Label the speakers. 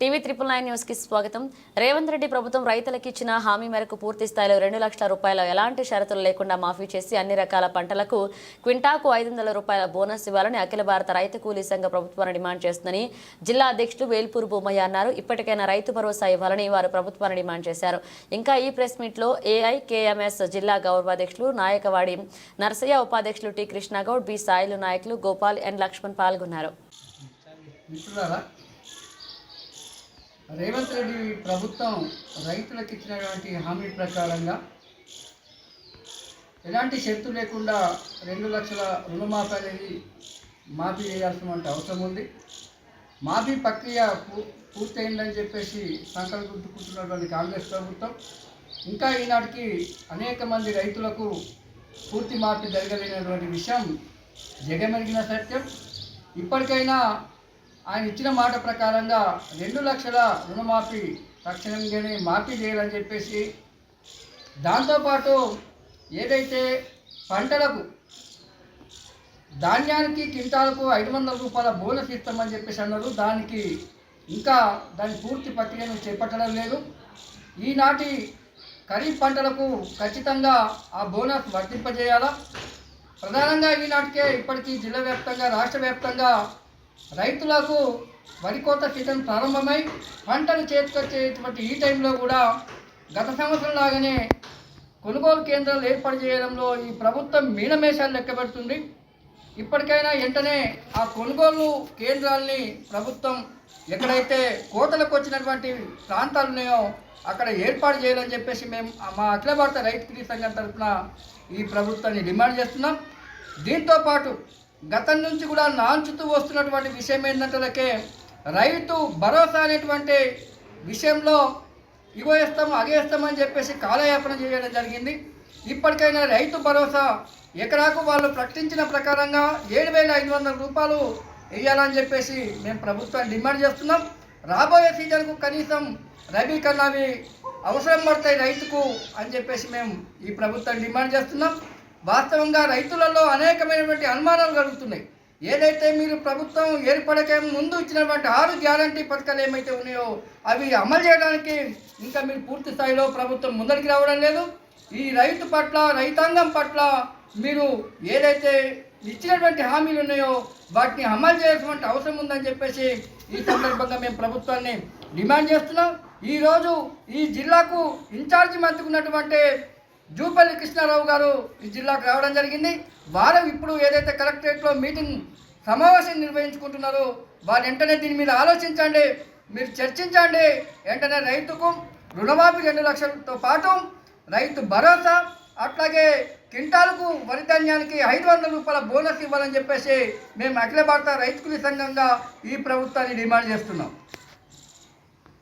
Speaker 1: TV triple nine న్యూస్కి స్వాగతం. రేవంత్ రెడ్డి ప్రభుత్వం రైతులకు ఇచ్చిన హామీ మేరకు పూర్తి స్థాయిలో రెండు లక్షల రూపాయల ఎలాంటి షరతులు లేకుండా మాఫీ చేసి అన్ని రకాల పంటలకు క్వింటాకు ఐదు వందల రూపాయల బోనస్ ఇవ్వాలని అఖిల భారత రైతు కూలీ సంఘ ప్రభుత్వాన్ని డిమాండ్ చేస్తుందని జిల్లా అధ్యక్షుడు వేల్పూరు బొమ్మయ్య అన్నారు. ఇప్పటికైనా రైతు భరోసా ఇవ్వాలని వారు ప్రభుత్వాన్ని డిమాండ్ చేశారు. ఇంకా ఈ ప్రెస్ మీట్లో ఏఐకేఎంఎస్ జిల్లా గౌరవాధ్యక్షులు నాయకవాడి నర్సయ్య ఉపాధ్యక్షులు టి కృష్ణగౌడ్ బి సాయిలు నాయకులు గోపాల్ ఎన్ లక్ష్మణ్ పాల్గొన్నారు.
Speaker 2: మిత్రులారా రేవంత్ రెడ్డి ప్రభుత్వం రైతులకు ఇచ్చినటువంటి హామీ ప్రకారంగా ఎలాంటి షరతు లేకుండా రెండు లక్షల రుణమాఫీ అనేది మాఫీ చేయాల్సినటువంటి అవసరం ఉంది. మాఫీ ప్రక్రియ పూ పూర్తయిందని చెప్పేసి సంకల్పించుకుంటున్నటువంటి కాంగ్రెస్ ప్రభుత్వం. ఇంకా ఈనాటికి అనేక మంది రైతులకు పూర్తి మాఫీ జరగలేనటువంటి విషయం జగమెరిగిన సత్యం. ఇప్పటికైనా ఆయన ఇచ్చిన మాట ప్రకారంగా రెండు లక్షల రుణమాఫీ తక్షణంగానే మాఫీ చేయాలని చెప్పేసి దాంతోపాటు ఏదైతే పంటలకు ధాన్యానికి క్వింటాలకు ఐదు వందల రూపాయల బోనస్ ఇస్తామని చెప్పేసి అన్నారు. దానికి ఇంకా దాని పూర్తి ప్రక్రియను చేపట్టడం లేదు. ఈనాటి ఖరీఫ్ పంటలకు ఖచ్చితంగా ఆ బోనస్ వర్తింపజేయాలా? ప్రధానంగా ఈనాటికే ఇప్పటికీ జిల్లా వ్యాప్తంగా రాష్ట్ర వ్యాప్తంగా రైతులకు వరి కోత సీజన్ ప్రారంభమై పంటలు చేతికొచ్చేటువంటి ఈ టైంలో కూడా గత సంవత్సరం లాగానే కొనుగోలు కేంద్రాలు ఏర్పాటు చేయడంలో ఈ ప్రభుత్వం మీనమేషాలు లెక్కబెడుతుంది. ఇప్పటికైనా వెంటనే ఆ కొనుగోలు కేంద్రాల్ని ప్రభుత్వం ఎక్కడైతే కోతలకు వచ్చినటువంటి ప్రాంతాలు ఉన్నాయో అక్కడ ఏర్పాటు చేయాలని చెప్పేసి మేము మా అఖిల భారత రైతు సంఘం తరఫున ఈ ప్రభుత్వాన్ని డిమాండ్ చేస్తున్నాం. దీంతో పాటు గతం నుంచి కూడా నాంచుతూ వస్తున్నటువంటి విషయం ఏంటంటే రైతు భరోసా అనేటువంటి విషయంలో ఇగో ఇస్తాము అగే చెప్పేసి కాలయాపన చేయడం జరిగింది. ఇప్పటికైనా రైతు భరోసా ఎకరాకు వాళ్ళు ప్రకటించిన ప్రకారంగా ఏడు వేల ఐదు వందల రూపాయలు వేయాలని చెప్పేసి మేము ప్రభుత్వాన్ని డిమాండ్ చేస్తున్నాం. రాబోయే సీజన్కు కనీసం రబీ కన్నా అవసరం పడతాయి రైతుకు అని చెప్పేసి మేము ఈ ప్రభుత్వాన్ని డిమాండ్ చేస్తున్నాం. వాస్తవంగా రైతులలో అనేకమైనటువంటి అనుమానాలు కలుగుతున్నాయి. ఏదైతే మీరు ప్రభుత్వం ఏర్పడకే ముందు ఇచ్చినటువంటి ఆరు గ్యారంటీ పథకాలు ఏమైతే ఉన్నాయో అవి అమలు చేయడానికి ఇంకా మీరు పూర్తి స్థాయిలో ప్రభుత్వం ముందరికి రావడం లేదు. ఈ రైతు పట్ల రైతాంగం పట్ల మీరు ఏదైతే ఇచ్చినటువంటి హామీలు ఉన్నాయో వాటిని అమలు చేయాల్సినటువంటి అవసరం ఉందని చెప్పేసి ఈ సందర్భంగా మేము ప్రభుత్వాన్ని డిమాండ్ చేస్తున్నాం. ఈరోజు ఈ జిల్లాకు ఇన్ఛార్జి మంత్రికి ఉన్నటువంటి జూపల్లి కృష్ణారావు గారు ఈ జిల్లాకు రావడం జరిగింది. వారు ఇప్పుడు ఏదైతే కలెక్టరేట్లో మీటింగ్ సమావేశం నిర్వహించుకుంటున్నారో వారు వెంటనే దీని మీద ఆలోచించండి మీరు చర్చించండి. వెంటనే రైతుకు రుణమాఫీ రెండు లక్షలతో పాటు రైతు భరోసా అట్లాగే కింటాలకు వరి ధాన్యానికి ఐదు వందల రూపాయల బోనస్ ఇవ్వాలని చెప్పేసి మేము అఖిల భారత రైతు కూలీ సంఘంగా ఈ ప్రభుత్వాన్ని డిమాండ్ చేస్తున్నాం.